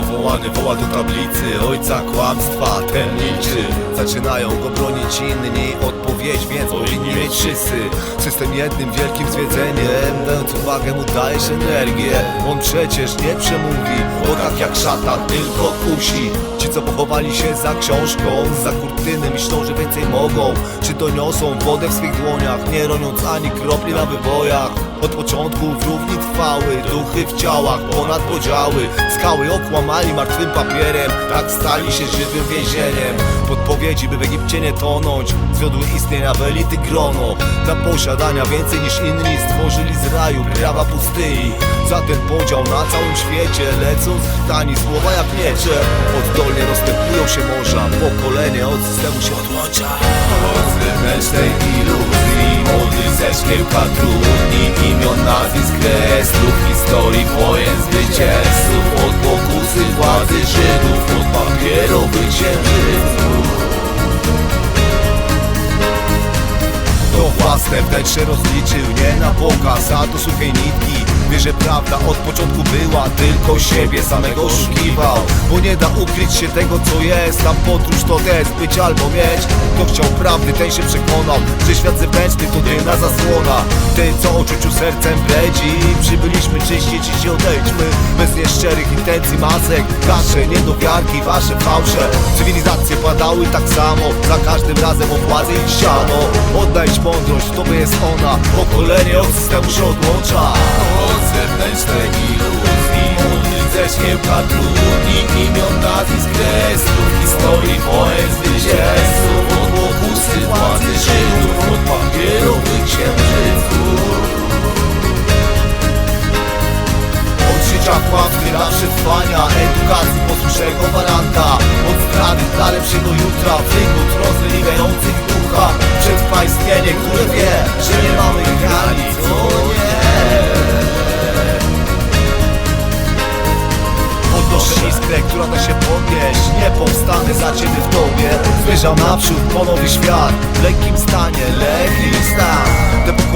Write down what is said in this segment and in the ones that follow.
Woła do tablicy ojca kłamstwa, ten liczy. Zaczynają go bronić inni Odpowiedź więc powinni mieć wszyscy. System jednym wielkim zwiedzeniem Dając uwagę mu dajesz energię. On przecież nie przemówi Bo tak jak szata tylko kusi. Ci co pochowali się za książką Za kurtyny myślą, że więcej mogą. Czy doniosą wodę w swych dłoniach Nie roniąc ani kropli na wybojach od początku w równi trwały Duchy w ciałach ponad podziały. Skały okłamali martwym papierem Tak stali się żywym więzieniem. Podpowiedzi by w Egipcie nie tonąć Zwiodły istnienia w elity grono. Dla posiadania więcej niż inni Stworzyli z raju prawa pustyni. Za ten podział na całym świecie Lecą zchwytani słowa jak miecze Oddolnie rozstępują się morza Pokolenie od systemu się odłącza. Od zewnętrznej iluzji ze szkiełka trudni Imion, nazwisk, kreslów Historii wojen zwycięzców. Od pokusy władzy Żydów Od papierowych księżyców To własne wnętrze rozliczył Nie na pokaz, a do suchej nitki Wie, że prawda od początku była Tylko siebie samego oszukiwał. Bo nie da ukryć się tego co jest. Tam podróż to test, być albo mieć. Kto chciał prawdy, ten się przekonał Że świat zewnętrzny to dymna zasłona. Ten co o czuciu sercem bredzi Przybyliśmy czyścić i się odejdźmy Bez nieszczerych intencji masek. Wasze niedowiarki, wasze fałsze. Cywilizacje padały tak samo. Za każdym razem o władzę i siano. Oddajdź mądrość, to by jest ona. Pokolenie od systemu się odłącza. Od zewnętrznej iluzji. Ze szkiełka trudni Imion, Posłusznego gwaranta Od zdrady dla lepszego jutra Wygód rozleniwiających ducha. Przetrwa istnienie, które wie Że nie mamy granic, o nie. Podnoszę iskrę, która da się podnieść. Nie powstanę za ciebie w tobie. Zmierzam naprzód po nowy świat W lekkim stanie, lekki stan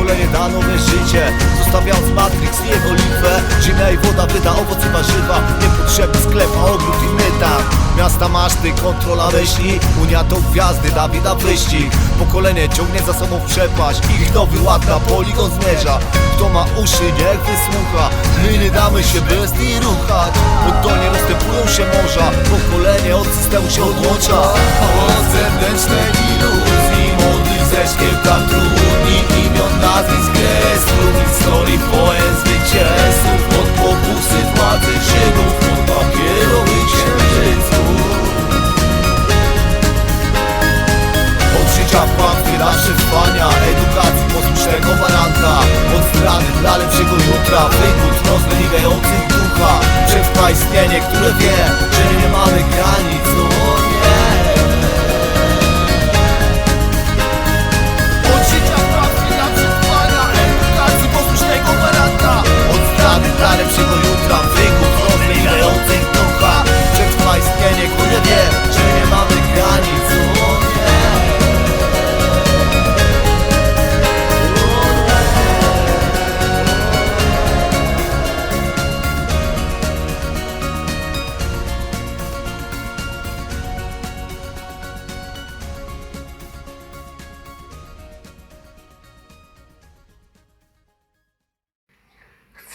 Te pokolenie da nowe życie. Zostawiając Matrix i jego liczbę Ziemia i woda wyda owoce warzywa. Niepotrzebny sklep, a ogród i myta. Miasta maszty, kontrola myśli. Unia to gwiazdy, Dawida wyścig. Pokolenie ciągnie za sobą przepaść. Ich nowy ład na poligon zmierza. Kto ma uszy, niech wysłucha. My nie damy się bestii ruchać. Oddolnie rozstępują się morza. Pokolenie od systemu się odłącza. Od zewnętrznej iluzji Młodych ze szkiełka kreslów Historii wojen zwycięzców Od pokusy władzy Żydów Od papierowych księżyców. Od życia na przetrwania Edukacji posłusznego baranka Od zdrady dla lepszego jutra Wygód rozleniwiających ducha. Przetrwa istnienie, które wie Że nie mamy granic,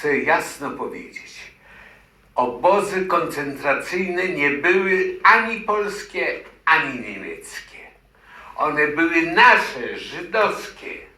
Chcę jasno powiedzieć. Obozy koncentracyjne nie były ani polskie, ani niemieckie. One były nasze, żydowskie.